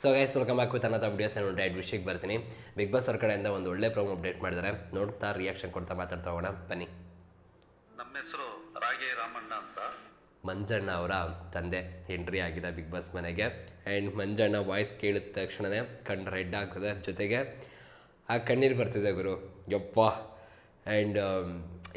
So guys welcome back with ಅನ್ನದ videos ನಾನು diet ವಿಷಯಕ್ಕೆ ಬರ್ತೀನಿ. ಬಿಗ್ ಬಾಸ್ ಅವ್ರ ಕಡೆಯಿಂದ ಒಂದು ಒಳ್ಳೆ ಪ್ರೋಮೋ ಅಪ್ಡೇಟ್ ಮಾಡಿದ್ದಾರೆ ನೋಡ್ತಾ ರಿಯಾಕ್ಷನ್ ಕೊಡ್ತಾ ಮಾತಾಡ್ತಾ ಹೋಗೋಣ. ಬನ್ನಿ. ನಮ್ಮ ಹೆಸರು ರಾಗೆ ರಾಮಣ್ಣ ಅಂತ. ಮಂಜಣ್ಣ ಅವರ ತಂದೆ ಎಂಟ್ರಿ ಆಗಿದೆ ಬಿಗ್ ಬಾಸ್ ಮನೆಗೆ. ಆ್ಯಂಡ್ ಮಂಜಣ್ಣ ವಾಯ್ಸ್ ಕೇಳಿದ ತಕ್ಷಣವೇ ಕಣ್ಣು ರೆಡ್ ಆಗ್ತದೆ ಜೊತೆಗೆ. ಆ ಕಣ್ಣೀರು ಬರ್ತಿದೆ ಗುರು. ಯಪ್ಪ ಆ್ಯಂಡ್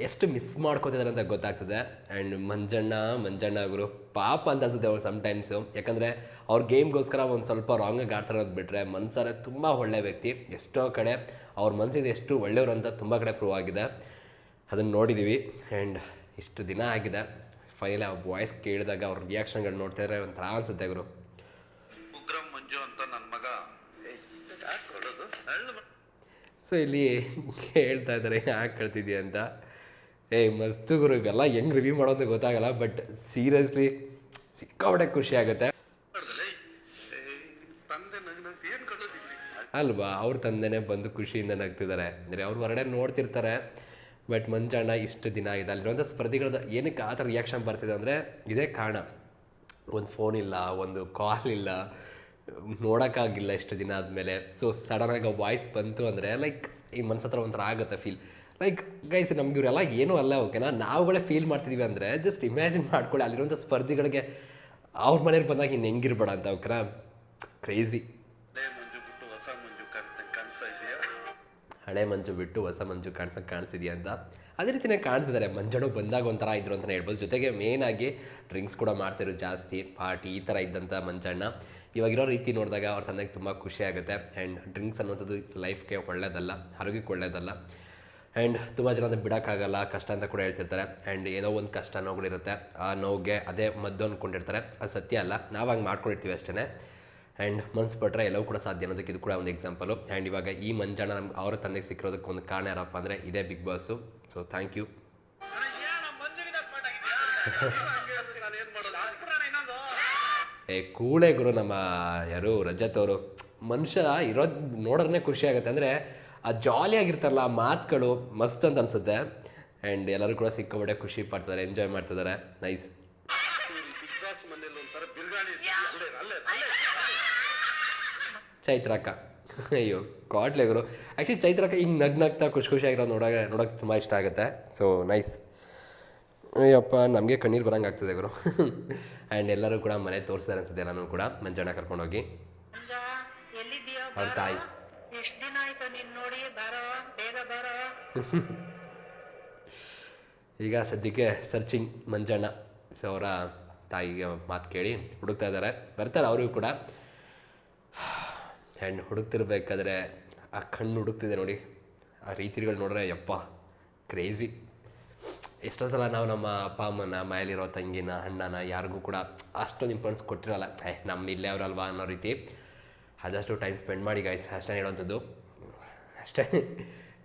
ಎಷ್ಟು ಮಿಸ್ ಮಾಡ್ಕೋತಿದ್ದಾರೆ ಅಂತ ಗೊತ್ತಾಗ್ತದೆ. ಆ್ಯಂಡ್ ಮಂಜಣ್ಣ ಮಂಜಣ್ಣ ಗುರು ಪಾಪ ಅಂತ ಅನ್ಸುತ್ತೆ ಅವ್ರು ಸಮ್ಟೈಮ್ಸು ಯಾಕಂದರೆ ಅವ್ರ ಗೇಮ್ಗೋಸ್ಕರ ಒಂದು ಸ್ವಲ್ಪ ರಾಂಗಾಗಿ ಆಡ್ತಾರೆ ಅನ್ನೋದು ಬಿಟ್ಟರೆ ಮನ್ಸಾರ ತುಂಬ ಒಳ್ಳೆ ವ್ಯಕ್ತಿ. ಎಷ್ಟೋ ಕಡೆ ಅವ್ರ ಮನಸ್ಸಿಗೆ ಎಷ್ಟು ಒಳ್ಳೆಯವರು ಅಂತ ತುಂಬ ಕಡೆ ಪ್ರೂವ್ ಆಗಿದೆ. ಅದನ್ನು ನೋಡಿದ್ದೀವಿ ಆ್ಯಂಡ್ ಇಷ್ಟು ದಿನ ಆಗಿದೆ. ಫೈನಲ್ ಆ ವಾಯ್ಸ್ ಕೇಳಿದಾಗ ಅವ್ರ ರಿಯಾಕ್ಷನ್ಗಳು ನೋಡ್ತಾ ಇದ್ರೆ ಒಂಥರ ಅನ್ಸುತ್ತೆ ಗುರು. ಉಗ್ರಂ ಮಂಜು ಅಂತ ನನ್ನ ಮಗ. ಸೊ ಇಲ್ಲಿ ಹೇಳ್ತಾ ಇದ್ದಾರೆ ಯಾಕೆ ಕಳ್ತಿದ್ಯಾ ಅಂತ. ಏಯ್, ಮಸ್ತು ಗುರು. ಇವೆಲ್ಲ ಹೆಂಗೆ ರಿವ್ಯೂ ಮಾಡೋದು ಗೊತ್ತಾಗಲ್ಲ ಬಟ್ ಸೀರಿಯಸ್ಲಿ ಸಿಕ್ಕಾಪಟ್ಟೆ ಖುಷಿ ಆಗುತ್ತೆ. ಅಲ್ವಾ, ಅವ್ರ ತಂದೆನೇ ಬಂದು ಖುಷಿಯಿಂದ ನಗ್ತಿದ್ದಾರೆ ಅಂದರೆ ಅವ್ರು ಹೊರಗಡೆ ನೋಡ್ತಿರ್ತಾರೆ ಬಟ್ ಮಂಜಣ್ಣ ಇಷ್ಟು ದಿನ ಆಗಿದೆ ಅಲ್ಲಿರುವಂಥ ಸ್ಪರ್ಧಿಗಳದ್ದು ಏನಕ್ಕೆ ಆ ಥರ ರಿಯಾಕ್ಷನ್ ಬರ್ತಿದೆ ಅಂದರೆ, ಇದೇ ಕಾರಣ. ಒಂದು ಫೋನ್ ಇಲ್ಲ, ಒಂದು ಕಾಲ್ ಇಲ್ಲ, ನೋಡೋಕ್ಕಾಗಿಲ್ಲ ಇಷ್ಟು ದಿನ ಆದಮೇಲೆ. ಸೊ ಸಡನ್ನಾಗಿ ವಾಯ್ಸ್ ಬಂತು ಅಂದರೆ ಲೈಕ್ ಈ ಮನಸ್ಸತ್ರ ಒಂಥರ ಆಗುತ್ತೆ ಫೀಲ್ ಲೈಕ್ ಗೈಸ್ ನಮ್ಗೆ ಇವರೆಲ್ಲ ಏನೂ ಅಲ್ಲ ಓಕೆನಾ ನಾವುಗಳೇ ಫೀಲ್ ಮಾಡ್ತಿದ್ದೀವಿ ಅಂದರೆ ಜಸ್ಟ್ ಇಮ್ಯಾಜಿನ್ ಮಾಡ್ಕೊಳ್ಳಿ ಅಲ್ಲಿರುವಂಥ ಸ್ಪರ್ಧಿಗಳಿಗೆ ಅವ್ರ ಮನೇಲಿ ಬಂದಾಗ ಇನ್ನು ಹೆಂಗಿರ್ಬೇಡ ಅಂತ ಓಕೆನಾ ಕ್ರೇಜಿ ಹಳೆ ಮಂಜು ಬಿಟ್ಟು ಹೊಸ ಮಂಜು ಕಾಣ್ತಾ ಹಳೆ ಮಂಜು ಬಿಟ್ಟು ಹೊಸ ಮಂಜು ಕಾಣಿಸೋಕೆ ಕಾಣಿಸಿದೆಯಾ ಅಂತ? ಅದೇ ರೀತಿನೇ ಕಾಣಿಸಿದ್ದಾರೆ. ಮಂಜಣ್ಣು ಬಂದಾಗ ಒಂಥರ ಇದ್ರು ಅಂತಲೇ ಹೇಳ್ಬೋದು. ಜೊತೆಗೆ ಮೇನ್ ಆಗಿ ಡ್ರಿಂಕ್ಸ್ ಕೂಡ ಮಾಡ್ತಿರೋ ಜಾಸ್ತಿ ಪಾರ್ಟಿ ಈ ಥರ ಇದ್ದಂಥ ಮಂಜಣ್ಣ. ಇವಾಗಿರೋ ರೀತಿ ನೋಡಿದಾಗ ಅವ್ರ ತಂದೆಗೆ ತುಂಬ ಖುಷಿ ಆಗುತ್ತೆ. ಆ್ಯಂಡ್ ಡ್ರಿಂಕ್ಸ್ ಅನ್ನೋಂಥದ್ದು ಲೈಫ್ಗೆ ಒಳ್ಳೆಯದಲ್ಲ ಆರೋಗ್ಯಕ್ಕೆ ಒಳ್ಳೇದಲ್ಲ. ಆ್ಯಂಡ್ ತುಂಬ ಜನ ಅದನ್ನು ಬಿಡೋಕ್ಕಾಗಲ್ಲ ಕಷ್ಟ ಅಂತ ಕೂಡ ಹೇಳ್ತಿರ್ತಾರೆ. ಆ್ಯಂಡ್ ಏನೋ ಒಂದು ಕಷ್ಟ ನೋವುಗಳಿರುತ್ತೆ ಆ ನೋವಿಗೆ ಅದೇ ಮದ್ದು ಅಂದ್ಕೊಂಡಿರ್ತಾರೆ ಅದು ಸತ್ಯ ಅಲ್ಲ. ನಾವು ಹಂಗೆ ಮಾಡ್ಕೊಂಡಿರ್ತೀವಿ ಅಷ್ಟೇ ಆ್ಯಂಡ್ ಮನ್ಸು ಪಟ್ಟರೆ ಎಲ್ಲವೂ ಕೂಡ ಸಾಧ್ಯ ಅನ್ನೋದಕ್ಕೆ ಇದು ಕೂಡ ಒಂದು ಎಕ್ಸಾಂಪಲು ಆ್ಯಂಡ್ ಇವಾಗ ಈ ಮಂಜಾಣ ನಮ್ಗೆ ಅವರ ತಂದೆಗೆ ಸಿಕ್ಕಿರೋದಕ್ಕೆ ಒಂದು ಕಾರಣ ಯಾರಪ್ಪ ಅಂದರೆ ಇದೇ Bigg Boss so thank you ಏ ಕೂಳೆ ಗುರು ನಮ್ಮ ಯಾರು ರಜತ್ ಅವರು. ಮನುಷ್ಯ ಇರೋದು ನೋಡೋದ್ರೆ ಖುಷಿ ಆಗುತ್ತೆ. ಅಂದರೆ ಆ ಜಾಲಿಯಾಗಿರ್ತಾರಲ್ಲ ಆ ಮಾತುಗಳು ಮಸ್ತ್ ಅಂತ ಅನ್ಸುತ್ತೆ. ಆ್ಯಂಡ್ ಎಲ್ಲರೂ ಕೂಡ ಸಿಕ್ಕಾಪಟ್ಟೆ ಖುಷಿ ಪಡ್ತಾರೆ ಎಂಜಾಯ್ ಮಾಡ್ತಿದ್ದಾರೆ. ನೈಸ್ ಚೈತ್ರಕ್ಕ. ಅಯ್ಯೋ ಕಾಟ್ಲೆ ಗುರು. ಆ್ಯಕ್ಚುಲಿ ಚೈತ್ರಕ್ಕ ಹಿಂಗೆ ನಗ್ ನಗ್ತಾ ಖುಷಿ ಖುಷಿಯಾಗಿರೋ ನೋಡೋಕೆ ನೋಡೋಕೆ ತುಂಬ ಇಷ್ಟ ಆಗುತ್ತೆ. ಸೊ ನೈಸ್ ಅಯ್ಯಪ್ಪ ನಮಗೆ ಕಣ್ಣೀರು ಬರಂಗೆ ಆಗ್ತದೆ ಗುರು. ಆ್ಯಂಡ್ ಎಲ್ಲರೂ ಕೂಡ ಮನೆ ತೋರಿಸ್ತಾರೆ ಅನ್ಸುತ್ತೆ ನಾನು ಕೂಡ ಮಂಜಣ್ಣ ಕರ್ಕೊಂಡೋಗಿ. ಅವ್ರ ತಾಯಿ. ಈಗ ಸದ್ಯಕ್ಕೆ ಸರ್ಚಿಂಗ್ ಮಂಜಣ್ಣ. ಸೊ ಅವರ ತಾಯಿಗೆ ಮಾತು ಕೇಳಿ ಹುಡುಕ್ತಾ ಇದ್ದಾರೆ. ಬರ್ತಾರೆ ಅವರಿಗೂ ಕೂಡ. ಹೆಣ್ಣು ಹುಡುಕ್ತಿರ್ಬೇಕಾದ್ರೆ ಆ ಕಣ್ಣು ಹುಡುಕ್ತಿದೆ ನೋಡಿ. ಆ ರೀತಿಗಳು ನೋಡ್ರೆ ಯಪ್ಪ ಕ್ರೇಜಿ ಎಷ್ಟೋ ಸಲ ನಾವು ನಮ್ಮ ಅಪ್ಪ, ಅಮ್ಮನ ಮನೆಯಲ್ಲಿರೋ ತಂಗಿನ, ಅಣ್ಣನ ಯಾರಿಗೂ ಕೂಡ ಅಷ್ಟೊಂದು ಇಂಪಾರ್ಟೆನ್ಸ್ ಕೊಟ್ಟಿರಲ್ಲ. ಏ ನಮ್ಮ ಇಲ್ಲೇ ಅವರಲ್ವಾ ಅನ್ನೋ ರೀತಿ ಆದಷ್ಟು ಟೈಮ್ ಸ್ಪೆಂಡ್ ಮಾಡಿ ಗಾಯ್ಸ್ ಅಷ್ಟೇ ಹೇಳೋವಂಥದ್ದು. ಅಷ್ಟೇ.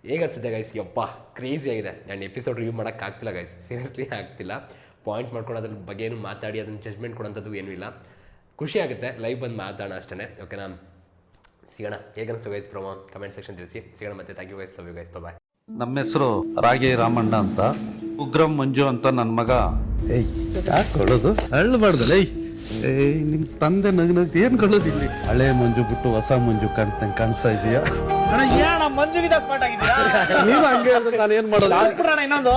ಹೇಗೆ ಅನ್ಸುತ್ತೆ ಗೈಸ್ ಯಪ್ಪ ಕ್ರೇಜಿ ಆಗಿದೆ. ಆ್ಯಂಡ್ ಎಪಿಸೋಡ್ ರಿವ್ಯೂ ಮಾಡೋಕ್ಕಾಗ್ತಿಲ್ಲ ಗೈಸ್ ಸೀರಿಯಸ್ಲಿ ಆಗ್ತಿಲ್ಲ. ಪಾಯಿಂಟ್ ಮಾಡ್ಕೊಂಡು ಅದ್ರ ಬಗ್ಗೆ ಏನು ಮಾತಾಡಿ ಅದನ್ನು ಜಜ್ಮೆಂಟ್ ಕೊಡೋಂಥದ್ದು ಏನೂ ಇಲ್ಲ. ಖುಷಿ ಆಗುತ್ತೆ ಲೈವ್ ಬಂದು ಮಾತಾಡೋಣ ಅಷ್ಟೇ ಓಕೆನಾ ಸಿಗೋಣ. ಹೇಗೆ ಅನಿಸ್ತು ಗೈಸ್ ಪ್ರೊಮೋ ಕಮೆಂಟ್ ಸೆಕ್ಷನ್ ತಿಳಿಸಿ. ಸಿಗೋಣ ಮತ್ತೆ. Thank you guys love you guys bye ನಮ್ಮ ಹೆಸರು ರಾಗಿ ರಾಮಣ್ಣ ಅಂತ. ಉಗ್ರಂ ಮಂಜು ಅಂತ ನನ್ನ ಮಗ. ಏಯ್ ಯಾಕೆ ಕೊಳ್ಳೋದು ಅಳ್ಬಾರ್ದಲ್ಲ ಏಯ್. ಏಯ್ ನಿಮ್ ತಂದೆ ನಗ್ನಗ್ದು ಏನ್ ಕಳೋದಿಲ್ಲ ಹಳೆ ಮಂಜು ಬಿಟ್ಟು ಹೊಸ ಮಂಜು ಕಾಣ್ತಾ ಕಾಣಿಸ್ತಾ ಇದೆಯಾ? ಅಣ್ಣ ಏನ ಮಂಜುಗಿದ ಸ್ಮಾರ್ಟ್ ಆಗಿದ್ಯಾ ನೀನು ಹಂಗೆ ಹೇಳಿದ್ರೆ ನಾನು ಏನ್ ಮಾಡೋದು? ಅಣ್ಣ ಇನ್ನೊಂದು.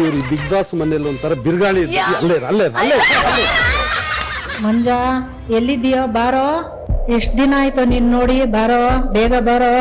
ಇವ್ರು ಬಿಗ್ ಬಾಸ್ ಮನೇಲಿ ಒಂಥರ ಬಿರುಗಾಳಿ ಅಲ್ಲೇ ಅಲ್ಲೇ ಮಂಜ ಎಲ್ಲಿದ್ದೀಯೋ ಬಾರೋ. ಎಷ್ಟ್ ದಿನ ಆಯ್ತು ನೀನ್ ನೋಡಿ ಬಾರೋ ಬೇಗ ಬಾರೋ.